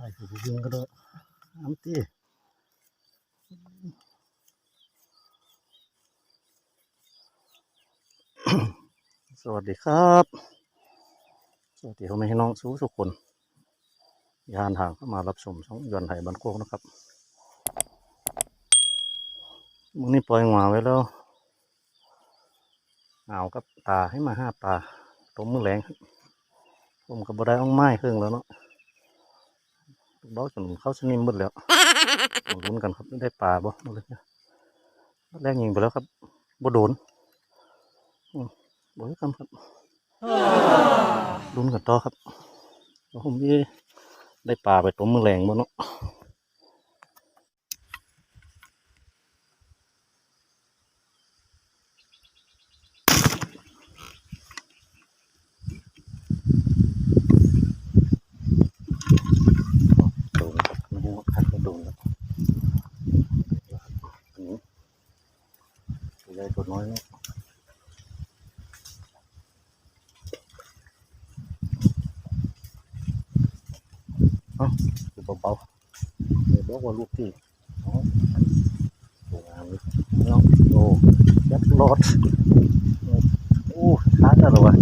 ช่คือยิงก็ด้น้ำตีสวัสดีครับ สวัสดีพ่อแม่พี่น้องสู้สุกคนยานทางเข้ามารับชมช่องยอนไทยบันโคกนะครับมึงนี่ปล่อยหมาไว้แล้วเอากับตาให้มาห้าปลาต้มมือแรงครับผมก็บ่ได้อ่องไม้เครื่องแล้วเนาะ ลูกดอกจนเข้าสนิมหมดแล้วลุ้นกันครับได้ปลาบ่มาเลยเนี่ยแรกยิงไปแล้วครับบ่โดนอืมบ่ได้ทำครับลุ้นกันต่อครับผมได้ปลาไปต้มมือแรงบ่เนาะ โดนครับไม่รู้ว่าคัดก็โดนแล้วอันนี้ตัวใหญ่ตัวน้อยเนี่ย เอ้าคือเบาๆเดี๋ยวบอกว่าลูกที่สวยงามเลยเนาะโอ้ยัดรถโอ้ช้าจังเลยวะ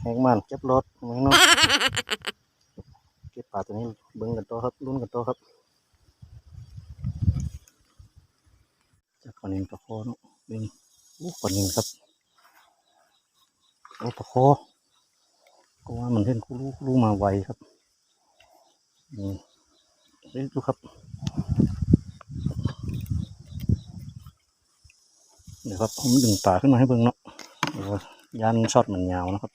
แห้งมันเก็บรถไม่เนาะเก็บปลาตัวนี้เบิ้งกันโตครับลุ้นกันโตครับจากปลานินปลาโคเนาะเป็นโอ้ปลานินครับโอ้ปลาโคก็ว่ามันเห็นคู่รู้คู่รู้มาไวครับนี่ดูครับเดี๋ยวครับผมดึงปลาขึ้นมาให้เบิ้งเนาะยวยันช็อตมันยาวนะครับ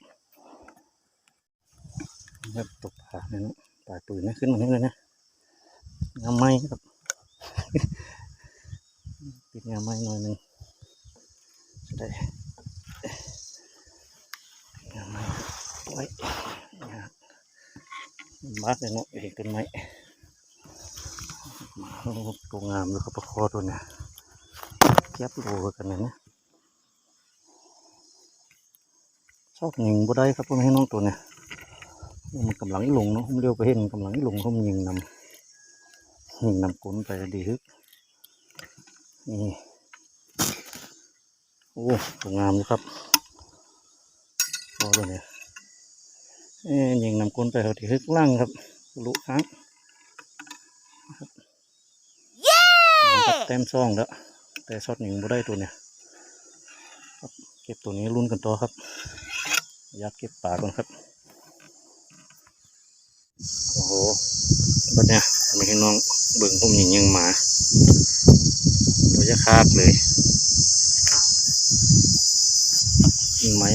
แบบตกปลาเนี่ยนะปลายปืนนี่ขึ้นมานี่เลยนะงามไม้ครับปิดงามไม้หน่อยหนึ่งได้งามไม้ไว้มากเลยเนาะเอกต้นไหมตัวงามเลยครับประคอตัวเนี่ยเทียบโลกันเลยนะชอบยิงบ่ได้ครับพ่อแม่พี่น้องตัวเนี่ย มันกำลังลงเนาะผมเลี้ยวไปเห็นกำลังอีหลงผมยิงนำยิงนำกลนไปดีฮึกนี่โอ้สวยงามเลยครับโอ้ตัวเนี่ยเอ้ยยิงนำกลนไปเขาดีฮึกล่างครับลุค้างครับครับเต็มซองแล้วแต่ช็อตยิงบ่ได้ตัวเนี่ยเก็บตัวนี้ลุ้นกันต่อครับยัดเก็บปลาก่อนครับ โอ้โหบัดเนี่ยไม่ให้น้องเบิ่งผมยิงยังหมาตัวจะคากเลยยิงไม้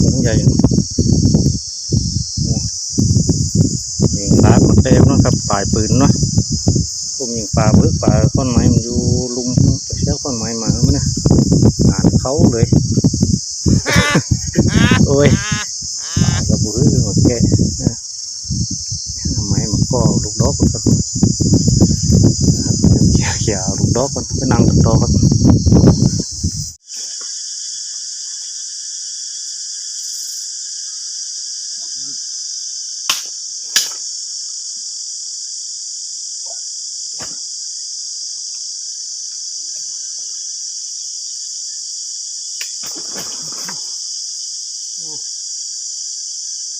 ต้นใหญ่อยู่โอ้ยิงปลามันเต็มเนาะครับปลายปืนเนาะผมยิงปลาเพื่อปลาก้อนไม้มันอยู่ลุมไปเชือกก้อนไม้มาเมื่อนะอ่านเขาเลยโอ้ยปลาก็บุ้ยหมดแกะนะทำไมมัน ก็ลูกดอกกันนะครับเขี่ยเขี่ยลูกดอกกันไปนั่งกันต่อครับ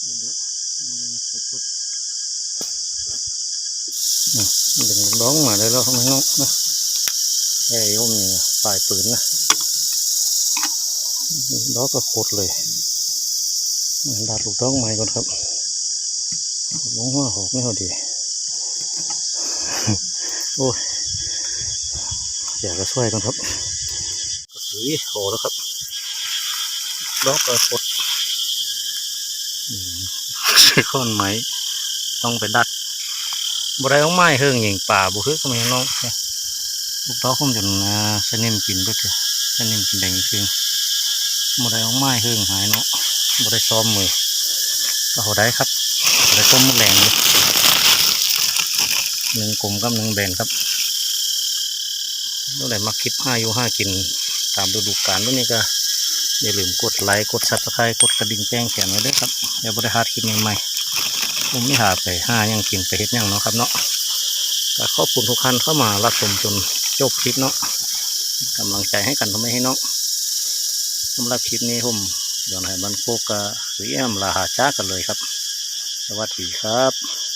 ดึงลูก ดอกมาได้แล้วครับน้องนะแค่ยมนี่ปลายปืนนะลูกดอกก็โคตรเลยดัดลูกดอกใหม่ก่อนครับมองว่าหอกไม่เท่าดีโอ้ยอยากจะช่วยกันครับอุ้ยโหแล้วครับล็อกกระพดอืมซื้อข้อนไหมต้องไปดัด บไรต้องไม้เฮิงหญิงป่าบุคือก็ไม่น้องเนี่ยบุกเต้าคมจนอ่าสนิมกินไปเถอะสนิมกินแดงจริงบไรต้องไม้เฮิงหายเนาะบไรซ้อมมือก็เขาได้ครับบไรต้มมือแรงอยู่หนึ่งกลุ่มกับหนึ่งแบนครับเมื่อไหร่มาคลิปห้าอยู่ห้ากินตามฤดูกาลวันนี้ก็อย่าลืมกดไลค์กดซับสไครต์กดกระดิ่งแจ้งแขนไว้ด้วยครับเดี๋ยวบริหารคลิปใหม่ๆ ผมไม่หาไปห้ายังกินไปเฮ็ดยังเนาะครับเนาะก็ขอบคุณทุกท่านเข้ามารับชมจนจบคลิปเนาะกำลังใจให้กันทำไมให้น้องสำหรับคลิปนี้ผมย้อนให้มันโคกกับสีแอมลาหาจ้ากันเลยครับ สวัสดีครับ